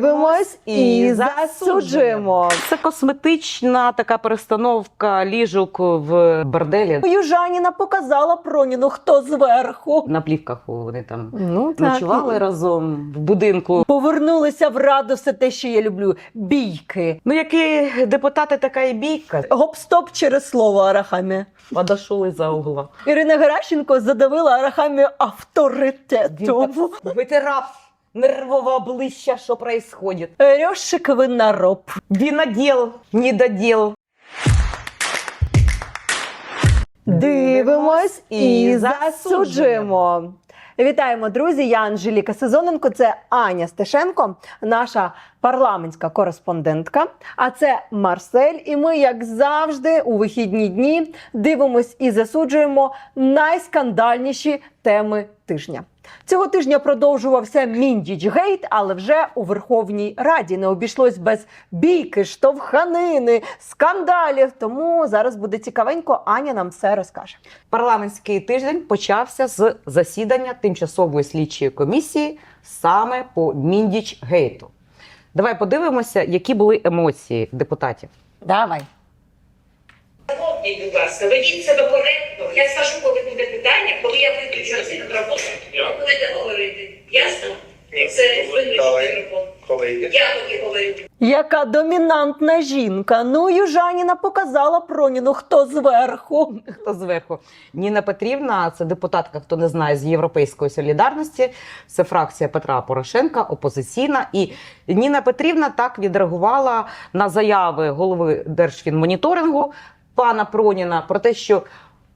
Дивимось і засуджуємо. Це косметична така перестановка ліжок в борделі. Южаніна показала Проніну, хто зверху. На плівках вони там Ну ночували разом в будинку. Повернулися в раду все те, що я люблю. Бійки. Ну, які депутати, така і бійка. Гоп-стоп через слово Арахамі. Подошли за угла. Ірина Геращенко задавила Арахамі авторитетом. Витирав нервове обличчя, що происходит. Рьошик винороб. Віноділ, недоділ. Дивимось і засуджуємо. Вітаємо, друзі! Я Анжеліка Сезоненко. Це Аня Стешенко, наша парламентська кореспондентка. А це Марсель. І ми, як завжди, у вихідні дні дивимось і засуджуємо найскандальніші теми тижня. Цього тижня продовжувався Міндіч Гейт, але вже у Верховній Раді не обійшлось без бійки, штовханини, скандалів. Тому зараз буде цікавенько. Аня нам все розкаже. Парламентський тиждень почався з засідання тимчасової слідчої комісії саме по Міндіч Гейту. Давай подивимося, які були емоції депутатів. Давай. Будь ласка, ведіть себе коректно. Я скажу, коли буде питання, коли я виключу цей мікрофон, ви будете говорити. Ясно? Це виключений мікрофон. Я тоді говорю. Яка домінантна жінка. Ну, Южаніна показала Проніну, хто зверху. Хто зверху? Ніна Петрівна, це депутатка, хто не знає, з Європейської солідарності. Це фракція Петра Порошенка, опозиційна. І Ніна Петрівна так відреагувала на заяви голови Держфінмоніторингу пана Проніна про те, що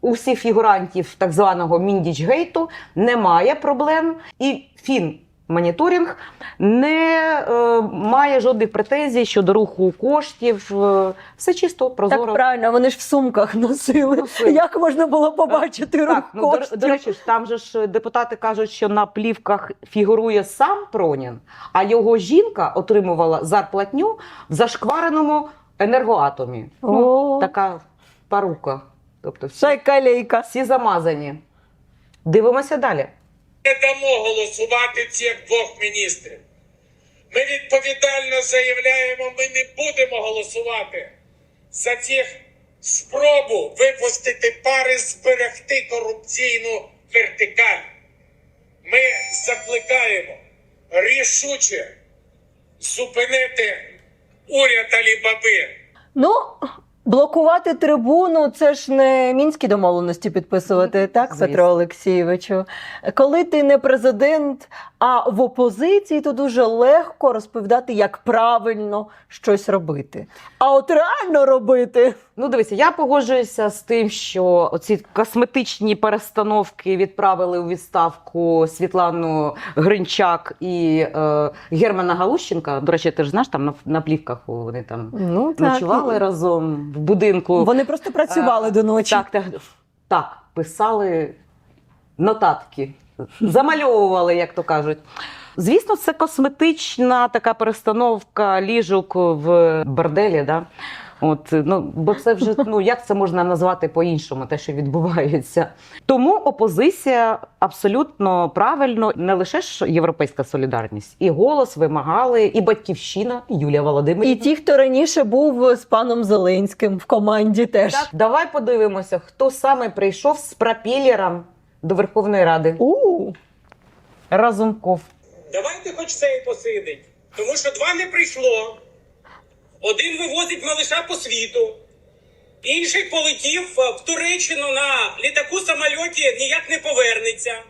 у всіх фігурантів так званого Міндічгейту немає проблем, і фін. Моніторинг не е, має жодних претензій щодо руху коштів. Е, все чисто, прозоро. Так правильно, вони ж в сумках носили. Носили. Як можна було побачити рух Так, ну, до, коштів? до речі, там же ж депутати кажуть, що на плівках фігурує сам Пронін, а його жінка отримувала зарплатню в зашквареному енергоатомі. Ну, така парука. Тобто всі, шайка-лейка. всі замазані. Дивимося далі. не дамо голосувати цих двох міністрів. Ми відповідально заявляємо, ми не будемо голосувати за цих спробу випустити пари, зберегти корупційну вертикаль. Ми закликаємо рішуче зупинити уряд Алібаби. Ну, блокувати трибуну це ж не мінські домовленості підписувати, так, Звісно. Петро Олексійовичу. Коли ти не президент, а в опозиції, то дуже легко розповідати, як правильно щось робити. А от реально робити. Ну, дивися, я погоджуюся з тим, що оці косметичні перестановки відправили у відставку Світлану Гринчак і е, Германа Галущенка. До речі, ти ж знаєш, там на, на плівках вони там Ну, ночували разом в будинку. Вони просто працювали А, до ночі. Так, так, так, писали нотатки, замальовували, як то кажуть. Звісно, це косметична така перестановка ліжок в борделі. Да? От, ну, бо це вже ну як це можна назвати по-іншому, те, що відбувається. Тому опозиція абсолютно правильно, не лише ж європейська солідарність, і голос вимагали, і батьківщина і Юлія І ті, хто раніше був з паном Зеленським в команді, теж. Так, давай подивимося, хто саме прийшов з пропелером до Верховної Ради. У, Разумков. Давайте хоч цей посидить. Тому що два не прийшло. Один вивозить малиша по світу, інший полетів е, в Туреччину на літаку самольоті ніяк не повернеться.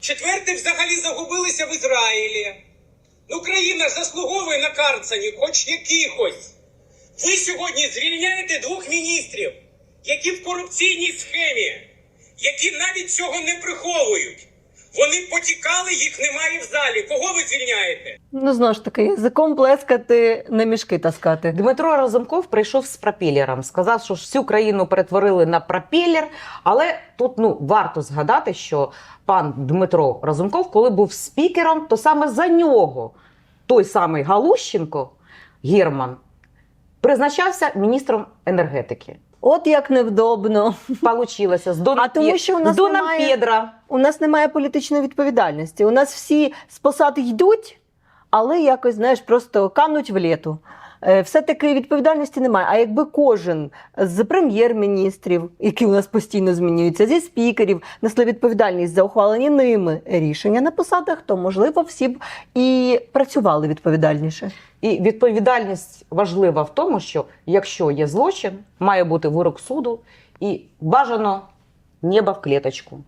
Четвертий взагалі загубилися в Ізраїлі. Ну, країна заслуговує на карцані, хоч якихось. Ви сьогодні звільняєте двох міністрів, які в корупційній схемі, які навіть цього не приховують. Вони потікали, їх немає в залі. Кого ви звільняєте? ну знову ж таки, язиком плескати, не мішки таскати. Дмитро Разумков прийшов з пропелером. Сказав, що всю країну перетворили на пропелер. Але тут ну варто згадати, що пан Дмитро Разумков, коли був спікером, то саме за нього той самий Галущенко Герман призначався міністром енергетики. От як невдобно. Получилося з Доном, А тому, що у нас з Доном немає- Пєдра. У нас немає політичної відповідальності. У нас всі з посад йдуть, але якось, знаєш, просто кануть в літу. Е, Все-таки відповідальності немає. А якби кожен з прем'єр-міністрів, які у нас постійно змінюються, зі спікерів, несли відповідальність за ухвалені ними рішення на посадах, то можливо всі б і працювали відповідальніше. І відповідальність важлива в тому, що якщо є злочин, має бути вирок суду і бажано небо в клеточку.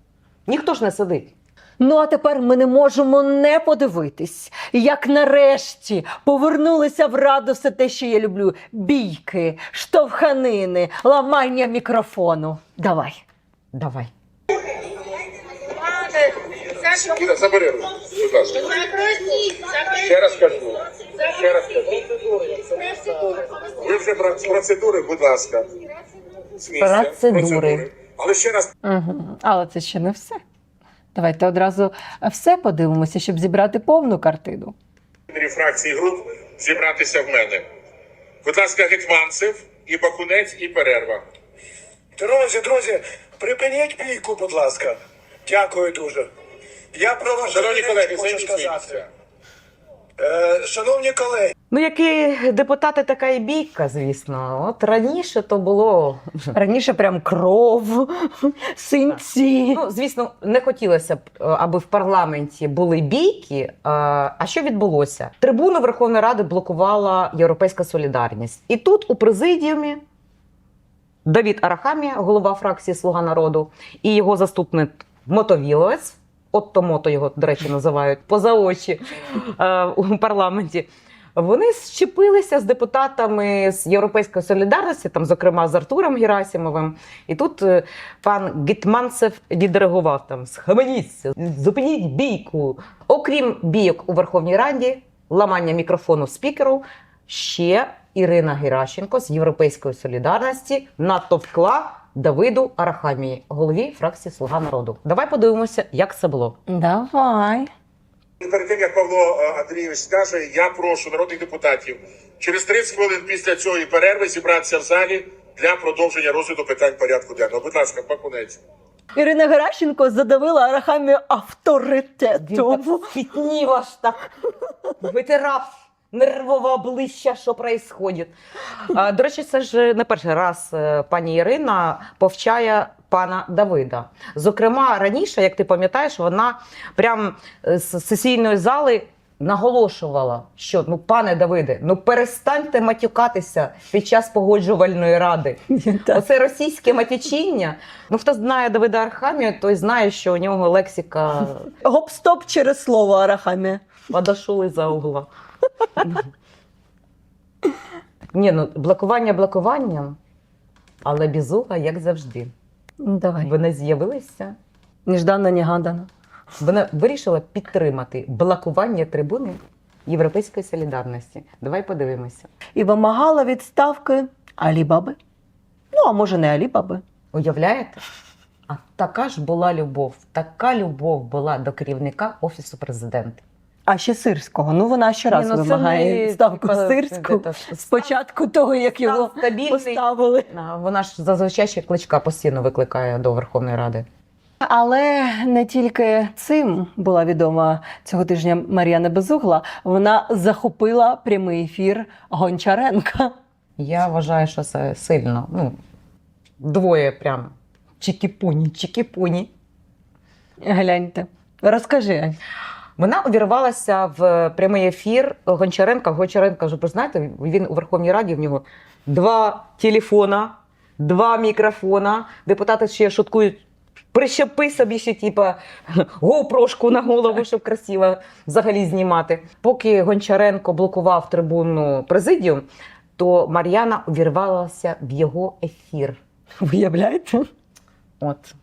Ніхто ж не сидить. Ну а тепер ми не можемо не подивитись, як нарешті повернулися в раду все те, що я люблю: бійки, штовханини, ламання мікрофону. Давай. Давай. Іра, забери руку, будь ласка. Ще раз кажу. Ще раз кажу. Ви вже про- процедури, будь ласка. З місця. Процедури. Але ще раз Угу. Але це ще не все. Давайте одразу все подивимося, щоб зібрати повну картину. Фракції груп зібратися в мене. Будь ласка, Гетьманцев, і Бакунець, і перерва. Друзі, друзі, припиніть бійку, будь ласка. Дякую дуже. Я про Шановні колеги, хочу займіть свої сказати. місця. Е, шановні колеги, Ну, які депутати, така і бійка, звісно. От раніше то було. Раніше прям кров, синці. Ну, звісно, не хотілося б, е, аби в парламенті були бійки. Е, А що відбулося? Трибуну Верховної Ради блокувала Європейська Солідарність. І тут у президіумі Давід Арахамія, голова фракції Слуга народу, і його заступник Мотовіловець. Отто Мото його, до речі, називають поза очі е, у парламенті. Вони щепилися з депутатами з Європейської солідарності, там, зокрема, з Артуром Герасимовим. І тут е, пан Гетманцев відреагував там: схаменіться, зупиніть бійку. Окрім бійок у Верховній Раді, ламання мікрофону спікеру, ще Ірина Геращенко з Європейської солідарності натовкла Давиду Арахамії, голові фракції Слуга народу. Давай подивимося, як це було. Давай. Перед тим, як Павло е, Андрійович скаже, я прошу народних депутатів через 30 хвилин після цієї перерви зібратися в залі для продовження розгляду питань порядку денного. Будь ласка, Бакунець. Ірина Геращенко задавила Арахамію авторитетом. Пітнів аж так витирав нервове обличчя, що відбувається. А, До речі, це ж не перший раз е, пані Ірина повчає пана Давида. Зокрема, раніше, як ти пам'ятаєш, вона прям е, з сесійної зали. Наголошувала, що ну, пане Давиде, ну перестаньте матюкатися під час погоджувальної ради. Оце російське матючіння. Ну, хто знає Давида Архамію, той знає, що у нього лексика Гоп-стоп через слово Арахамія. подошли за угла. Ні, ну блокування блокуванням, але безуга, як завжди. Давай. Вона з'явилася, Неждано, негадано. вона вирішила підтримати блокування трибуни Європейської солідарності. Давай подивимося. І вимагала відставки Алібаби. Ну, а може, не Алібаби. Уявляєте? А така ж була любов, така любов була до керівника Офісу президента. А ще сирського. Ну, вона щоразу Ні, ну, це вимагає не, відставку типа, сирську. це- це- Спочатку того, як його стабільний. поставили. А, Вона ж зазвичай ще кличка постійно викликає до Верховної Ради. Але не тільки цим була відома цього тижня Мар'яна Безугла. Вона захопила прямий ефір Гончаренка. Я вважаю, що це сильно. Ну, двоє прям чікіпуні, чікіпуні. Гляньте. Розкажи. Ань. Вона увірвалася в прямий ефір Гончаренка. Гончаренка вже знаєте, він у Верховній Раді в нього два телефона, два мікрофона. Депутати ще шуткують. Прищепи собі ще, типа, гоупрошку на голову, щоб красиво взагалі знімати. Поки Гончаренко блокував трибуну президіум, то Мар'яна увірвалася в його ефір. Виявляєте? От.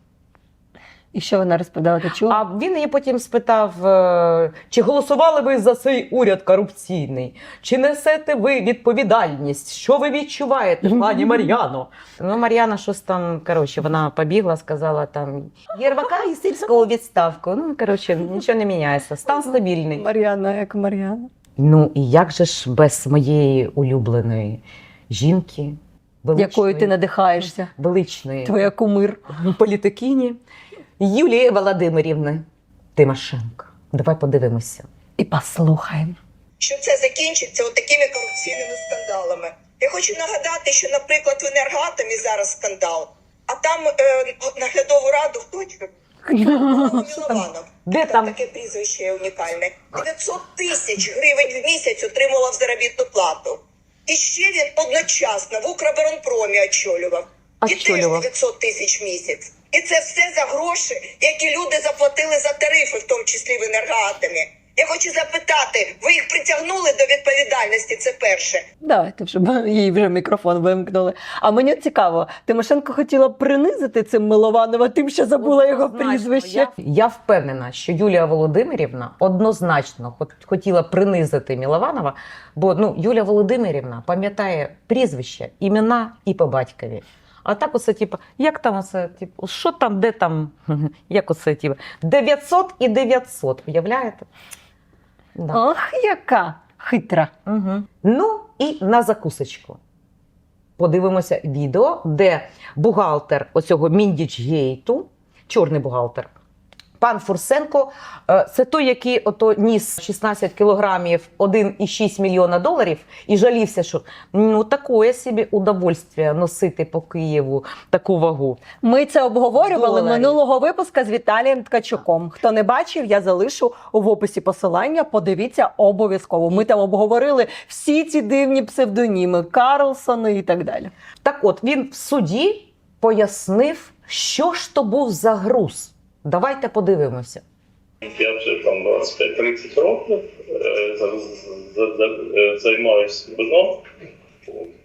І що вона розповідала? Ти чула? А він її потім спитав: е, чи голосували ви за цей уряд корупційний? Чи несете ви відповідальність? Що ви відчуваєте, пані Мар'яно? Ну, Мар'яна щось там, коротше, вона побігла, сказала там Єрвака і сільського відставку. Ну, коротше, нічого не міняється. Стан стабільний. Мар'яна, як Мар'яна. Ну і як же ж без моєї улюбленої жінки, величної, Якою ти надихаєшся? величної Твоя кумир. політикині Юлії Володимирівни Тимошенко. Давай подивимося. І послухаємо. що це закінчиться отакими корупційними скандалами. Я хочу нагадати, що, наприклад, в енергоатомі зараз скандал, а там е, наглядову раду хто очолює? Мілованов. Де там? таке прізвище унікальне. 900 тисяч гривень в місяць отримував заробітну плату. І ще він одночасно в Укроборонпромі очолював. І теж Очолював. 900 тисяч в місяць. І це все за гроші, які люди заплатили за тарифи, в тому числі в енергоатомі. Я хочу запитати, ви їх притягнули до відповідальності? Це перше. Давайте вже їй вже мікрофон вимкнули. А мені цікаво, Тимошенко хотіла принизити цим Милованова, тим, що забула його прізвище. Я, я впевнена, що Юлія Володимирівна однозначно хот- хотіла принизити Мілованова, бо ну, Юлія Володимирівна пам'ятає прізвище, імена і по батькові. А так оце, типу, як там оце, типу, що там, де там, як оце, типу, 900 і 900, уявляєте? Да. Ох, яка хитра. Угу. Ну і на закусочку. Подивимося відео, де бухгалтер оцього Міндічгейту, чорний бухгалтер, пан Фурсенко, е, це той, який ото ніс 16 кілограмів 1,6 мільйона доларів і жалівся, що ну такое собі удовольствие носити по Києву таку вагу. Ми це обговорювали Доларів. минулого випуска з Віталієм Ткачуком. Хто не бачив, я залишу в описі посилання. Подивіться обов'язково. Ми там обговорили всі ці дивні псевдоніми Карлсони і так далі. Так от він в суді пояснив, що ж то був за груз. Давайте подивимося. Я вже там 25-30 років е, е, займаюся вином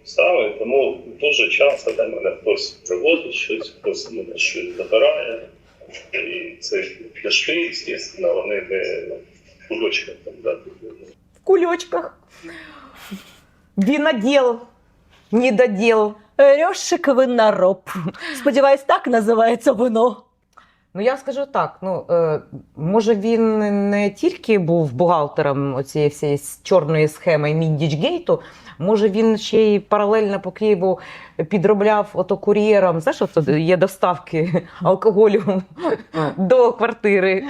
саме, тому дуже часто до мене хтось приводить щось, хтось мене щось забирає. І це пляшки, звісно, вони не в кульочках там дати. в кулечках. Винодел, недодел. Рьошик винороб. Сподіваюсь, так називається вино. Ну я скажу так: ну е, може він не тільки був бухгалтером цієї всієї чорної схеми Міндічгейту, може він ще й паралельно по Києву підробляв ото кур'єром. Знаєш, от є доставки алкоголю до квартири.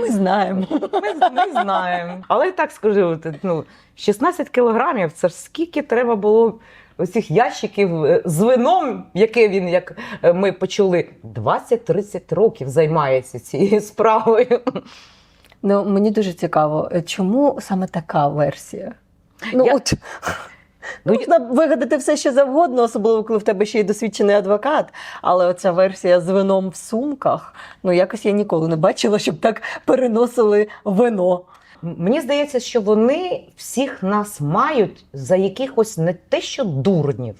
Ми знаємо. Ми, ми знаємо. Але так скажу, ну, 16 кілограмів це ж скільки треба було оцих ящиків е, з вином, яке він, як е, ми почули, 20-30 років займається цією справою. Ну мені дуже цікаво, чому саме така версія? Ну Я- от Ну, можна вигадати все, що завгодно, особливо коли в тебе ще й досвідчений адвокат. Але оця версія з вином в сумках, ну якось я ніколи не бачила, щоб так переносили вино. Мені здається, що вони всіх нас мають за якихось не те, що дурнів,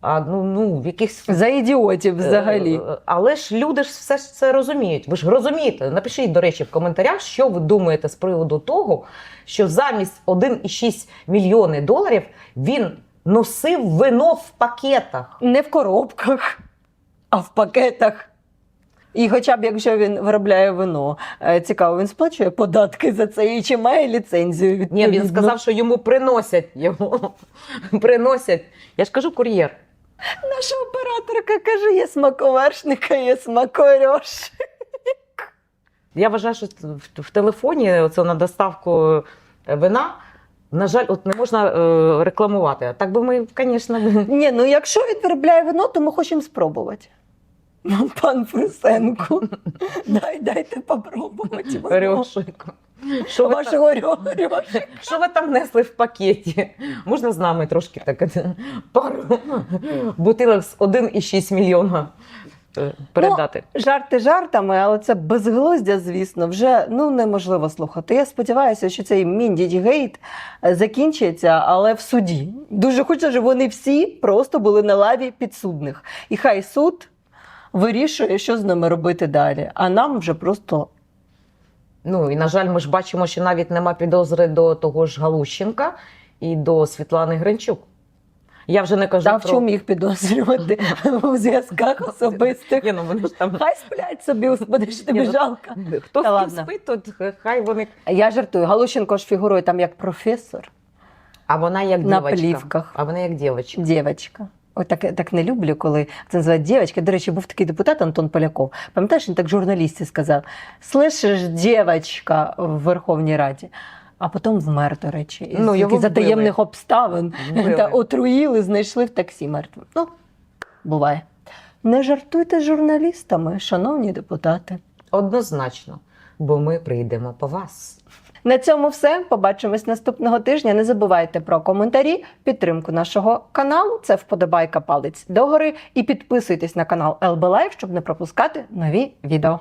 а ну, ну якихось За ідіотів взагалі. Е, Але ж люди ж все ж це розуміють. Ви ж розумієте. Напишіть, до речі, в коментарях, що ви думаєте з приводу того, що замість 1,6 мільйони доларів він носив вино в пакетах. Не в коробках, а в пакетах. І хоча б якщо він виробляє вино, е, цікаво, він сплачує податки за це і чи має ліцензію? Ні, він сказав, що йому приносять його. приносять. Я ж кажу кур'єр. Наша операторка каже: є смаковершника, є смакорьош. Я вважаю, що в, телефоні оце на доставку е, вина. На жаль, от не можна е, рекламувати. Так би ми, звісно, Ні, ну якщо він виробляє вино, то ми хочемо спробувати. Ну, Пан Фрисенко, дай, дайте попробувати. вино. Що ви, там, Вашого рьо- що ви там несли в пакеті? Можна з нами трошки так пару бутилок з 1,6 мільйона е, передати. Жарти жартами, але це безглуздя, звісно, вже ну неможливо слухати. Я сподіваюся, що цей Міндічгейт е, закінчиться, але в суді. Дуже хочу, щоб вони всі просто були на лаві підсудних. І хай суд вирішує, що з ними робити далі. А нам вже просто Ну і на жаль, ми ж бачимо, що навіть нема підозри до того ж Галущенка і до Світлани Гринчук. Я вже не кажу та в чому їх підозрювати у зв'язках особистих. Ні, ну вони ж там... Хай сплять собі, господи, що тобі ну, жалко. Хто Та ладно. спить, то хай вони. Я жартую. Галущенко ж фігурує там як професор, А вона як На дівочка. плівках. А вона як дівчинка. дівчинка. Ой, так, так не люблю, коли це називають дівчинка. До речі, був такий депутат Антон Поляков. Пам'ятаєш, він так журналісті сказав: Слышиш, дівчинка в Верховній Раді. А потім вмер, до речі, із Ну, його за таємних обставин. Вбили. Та отруїли, знайшли в таксі мертвим. Ну, буває. Не жартуйте з журналістами, шановні депутати. Однозначно, бо ми прийдемо по вас. На цьому все. Побачимось наступного тижня. Не забувайте про коментарі, підтримку нашого каналу. Це вподобайка палець догори. І підписуйтесь на канал LB Live, щоб не пропускати нові відео.